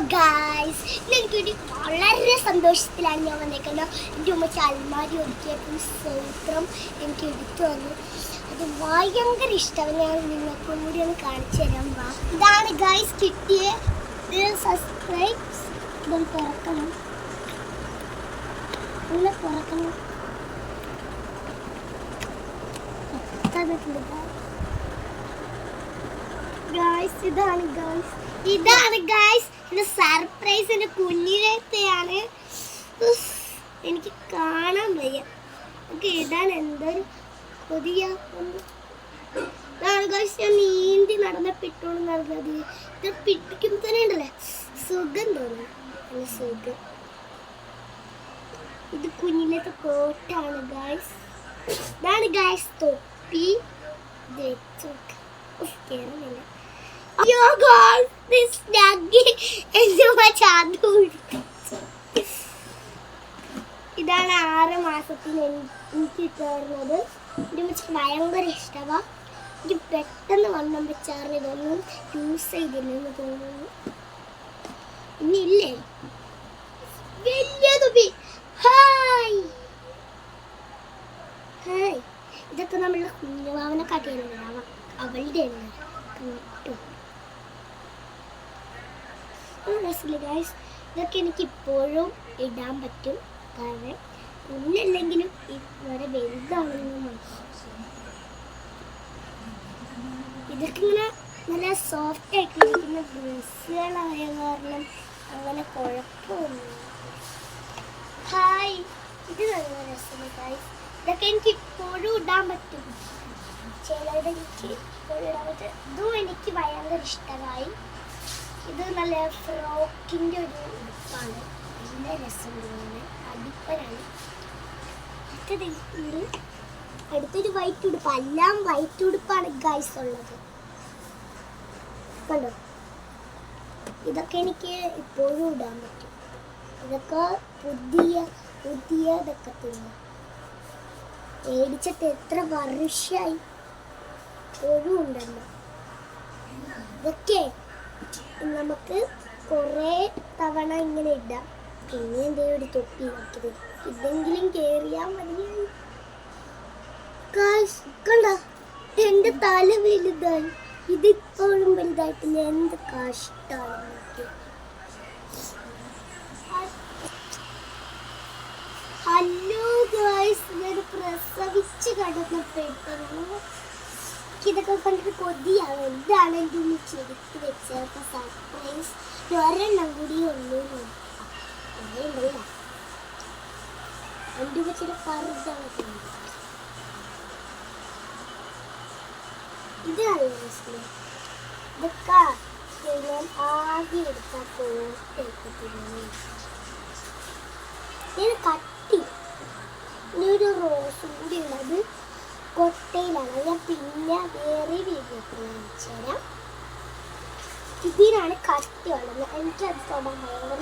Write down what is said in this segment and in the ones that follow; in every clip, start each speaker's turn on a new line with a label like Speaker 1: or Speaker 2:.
Speaker 1: Guys എനിക്കൊരു വളരെ സന്തോഷത്തിലാണ് ഞാൻ വന്നേക്കുന്നത്. എന്റെ ഉമ്മ ചാൽമാരി ഒരുക്കിയപ്പോൾ സൂത്രം എനിക്ക് എടുത്തു വന്നു അത് ഭയങ്കര ഇഷ്ടമാണ്. ഞാൻ നിങ്ങൾക്കും കൂടി ഒന്ന് കാണിച്ചു തരാം. വാ. ഇതാണ് ഗായ്സ് കിട്ടിയ സബ്സ്ക്രൈബ്സ് ഇതൊന്ന് തുറക്കണം. ഒന്ന് തുറക്കണം. തന്നിട്ടുണ്ട് ഗായ്സ് ഇതാണ് ഗായ്സ് ഇതാണ് ഗായ്സ് ഇത് സർപ്രൈസിന്റെ കുഞ്ഞിലത്തെയാണ് ഉഫ്, എനിക്ക് കാണാൻ വയ്യ. നമുക്ക് ഇതാണ് എന്തൊരു ഗായ്സ് ഞാൻ നീന്തി നടന്ന പിട്ടോളം നടന്നത് ഇത് പിട്ടിക്കുമ്പോൾ തന്നെ ഉണ്ടല്ലേ? സുഖം തോന്നുന്നു. സുഖം. ഇത് കുഞ്ഞിലത്തെ കോട്ടാണ് ഗായ്സ് ഇതാണ് ഗായ്സ് തൊപ്പി. ഇത് വെച്ചു കേറുന്നില്ല. അയ്യോ ഗായ്സ് this nugget എന്ന് ചാതു ഇതാണ് ആറ് മാസത്തിന് എനി- എനിക്ക് കയറുന്നത് ഇത് വെച്ച് ഭയങ്കര ഇഷ്ടമാണ് എനിക്ക് പെട്ടെന്ന് വണ്ണം വെച്ചാറിന് ഇതൊന്നും യൂസ് ചെയ്തില്ലെന്ന് തോന്നുന്നു. ഇന്നില്ലേ വലിയ തുപ്പി. ഹായ് ഹായ് ഇതൊക്കെ നമ്മളുടെ കുഞ്ഞുമാവനെ കാട്ടിയാണ് അവ അവളുടെ ആണ് രസമില്ല ഗായ്സ് ഇതൊക്കെ എനിക്ക് ഇപ്പോഴും ഇടാൻ പറ്റും. കാരണം ഒന്നല്ലെങ്കിലും ഇവരെ വലുതാണെന്ന് മനസ്സിലായി ഇതൊക്കെ ഇങ്ങനെ നല്ല സോഫ്റ്റ് ആയിട്ട് ഇരിക്കുന്ന ഡ്രസ്സുകളായ കാരണം അങ്ങനെ കുഴപ്പമൊന്നും ഹായ് ഇത് നല്ല രസമാണ് ഗായ്സ് ഇതൊക്കെ എനിക്ക് ഇപ്പോഴും ഇടാൻ പറ്റും. ചിലത് ഇപ്പോഴും ഇടാൻ പറ്റും. ഇതും എനിക്ക് ഭയങ്കര ഇഷ്ടമായി. ഇത് നല്ല ഫ്രോക്കിന്റെ ഒരു ഉടുപ്പാണ്. നല്ല രസമുള്ളതാണ് അടിപ്പനാണ് അടുത്തത് അടുത്തൊരു വൈറ്റ് ഉടുപ്പ്. എല്ലാം വൈറ്റ് ഉടുപ്പാണ് ഗൈസ് ഉള്ളത്. കണ്ടോ? ഇതൊക്കെ എനിക്ക് ഇപ്പോഴും ഇടാൻ പറ്റും. ഇതൊക്കെ പുതിയ പുതിയ ഇതൊക്കെ തന്നെ. മേടിച്ചിട്ട് എത്ര വർഷമായി ഇപ്പോഴും ഉണ്ടല്ലോ ഇതൊക്കെ നമുക്ക് കുറേ തവണ ഇങ്ങനെ ഇടാം. പിന്നെ എന്തേ ഒരു തൊപ്പി നോക്കിയത് ഇതെങ്കിലും കേറിയാ മതിയായി. കണ്ട? എന്റെ തല വലുതായി. ഇതിപ്പോഴും വലുതായിട്ടില്ല എന്ത് കഷ്ടമാണ് ഹലോ ഗായ്സ് ഞാൻ പ്രസവിച്ച് കിടന്നപ്പോഴത്തേനും ഇതൊക്കെ കണ്ടിട്ട് കൊതിയാണ് എന്താണ് എന്റെ ഉള്ളിൽ ചെരുത്ത് സർപ്രൈസ് ഒരെണ്ണം കൂടി ഇത് ഞാൻ കട്ടി. ഇനി ഒരു റോസും കൂടി ഉള്ളത് കൊട്ടയിലാണ്. ഞാൻ പിന്നെ വേറെ വീഡിയോ കാണിച്ചു തരാം ഇതിനാണ് കട്ടി ഉള്ളത്. എനിക്ക് തൊടാൻ ഭയങ്കര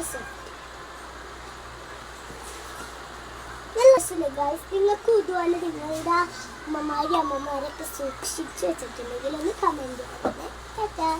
Speaker 1: നിങ്ങൾക്കും ഇതുപോലെ നിങ്ങളുടെ അമ്മമാരും അമ്മമാരൊക്കെ സൂക്ഷിച്ചു വെച്ചിട്ടുണ്ടെങ്കിൽ ഒന്ന് കമന്റ് ചെയ്യണേ. ടാറ്റാ.